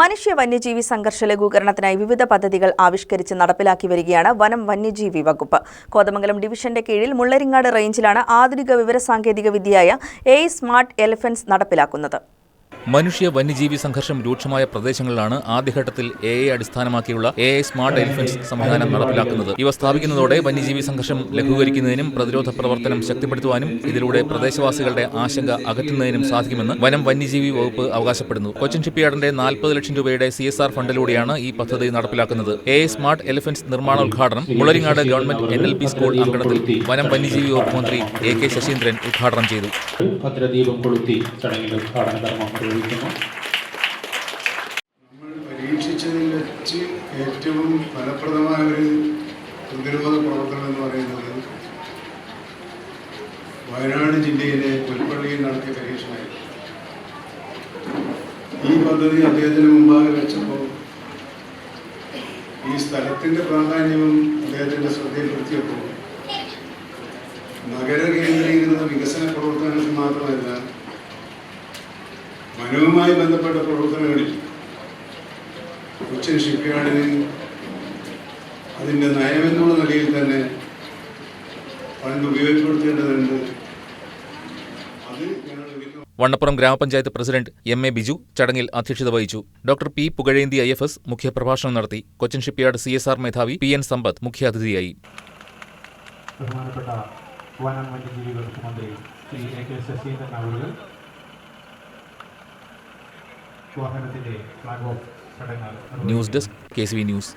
മനുഷ്യ വന്യജീവി സംഘർഷ ലഘൂകരണത്തിനായി വിവിധ പദ്ധതികൾ ആവിഷ്കരിച്ച് നടപ്പിലാക്കി വരികയാണ് വനം വന്യജീവി വകുപ്പ്. കോതമംഗലം ഡിവിഷന്റെ കീഴിൽ മുള്ളരിങ്ങാട് റേഞ്ചിലാണ് ആധുനിക വിവരസാങ്കേതിക വിദ്യയായ എ സ്മാർട്ട് എലിഫൻസ് നടപ്പിലാക്കുന്നത്. മനുഷ്യ വന്യജീവി സംഘർഷം രൂക്ഷമായ പ്രദേശങ്ങളിലാണ് ആദ്യഘട്ടത്തിൽ എ ഐ അടിസ്ഥാനമാക്കിയുള്ള എ ഐ സ്മാർട്ട് എലിഫൻസ് സംവിധാനം നടപ്പിലാക്കുന്നത്. ഇവ സ്ഥാപിക്കുന്നതോടെ വന്യജീവി സംഘർഷം ലഘൂകരിക്കുന്നതിനും പ്രതിരോധ പ്രവർത്തനം ശക്തിപ്പെടുത്തുവാനും ഇതിലൂടെ പ്രദേശവാസികളുടെ ആശങ്ക അകറ്റുന്നതിനും സാധിക്കുമെന്ന് വനം വന്യജീവി വകുപ്പ് അവകാശപ്പെടുന്നു. കൊച്ചിൻ ഷിപ്പ്യാർഡിന്റെ നാൽപ്പത് ലക്ഷം രൂപയുടെ സി എസ് ആർ ഫണ്ടിലൂടെയാണ് ഈ പദ്ധതി നടപ്പിലാക്കുന്നത്. എ ഐ സ്മാർട്ട് എലിഫൻസ് നിർമ്മാണോദ്ഘാടനം Mularingad government N L P school അങ്കണത്തിൽ വനം വന്യജീവി വകുപ്പ് മന്ത്രി എ കെ ശശീന്ദ്രൻ ഉദ്ഘാടനം ചെയ്തു. ഭദ്രദീപം കൊളുത്തി ചടങ്ങിൽ ഉദ്ഘാടന കർമ്മം നിർവഹിക്കുന്നു നമ്മൾ പരീക്ഷിച്ചതിൽ വെച്ച് ഏറ്റവും ഫലപ്രദമായ ഒരു പ്രതിരോധ പ്രവർത്തനം എന്ന് പറയുന്നത് വയനാട് ജില്ലയിലെ പുൽപ്പള്ളിയിൽ നടത്തിയ പരീക്ഷണമായിരുന്നു. ഈ പദ്ധതി അദ്ദേഹത്തിന് മുമ്പാകെ വെച്ചപ്പോൾ ഈ സ്ഥലത്തിന്റെ പ്രാധാന്യവും അദ്ദേഹത്തിന്റെ ശ്രദ്ധയിൽപ്പെടുത്തിയപ്പോൾ നഗര കേന്ദ്രീകൃത വികസന പ്രവർത്തനങ്ങൾക്ക് മാത്രമല്ല മനുവുമായി ബന്ധപ്പെട്ട പ്രവർത്തനങ്ങളിൽ കൊച്ചിൻ ഷിപ്പ്യാർഡിന് അതിന്റെ നയമെന്നുള്ള നിലയിൽ തന്നെ പണ്ട് ഉപയോഗപ്പെടുത്തേണ്ടതുണ്ട്. വണ്ണപ്പുറം ഗ്രാമപഞ്ചായത്ത് പ്രസിഡന്റ് എം എ ബിജു ചടങ്ങിൽ അധ്യക്ഷത വഹിച്ചു. Doctor P Pugazhenthi I F S മുഖ്യപ്രഭാഷണം നടത്തി. Cochin shipyard C S R മേധാവി പി എൻ സമ്പത്ത് മുഖ്യാതിഥിയായി. ബഹുമാനപ്പെട്ട വനം വന്യജീവി വകുപ്പ് മന്ത്രി ശ്രീ എ കെ ശശീന്ദ്രൻ വാഹനത്തിന്റെ flag off news desk K news.